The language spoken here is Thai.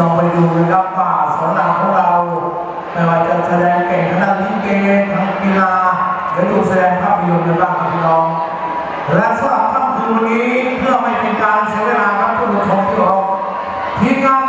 ลองไปดูนะครับว่าสนามของเราไม่ว่าจะแสดงเก่งทางด้านลิเกทางกีฬาหรือดูแสดงภาพยนตร์ในบ้างครัพี่น้อง และสำหรับค่ำคืนวันนี้เพื่อไม่เป็นการเสียเวลาครับผู้ชมที่รอทีมงาน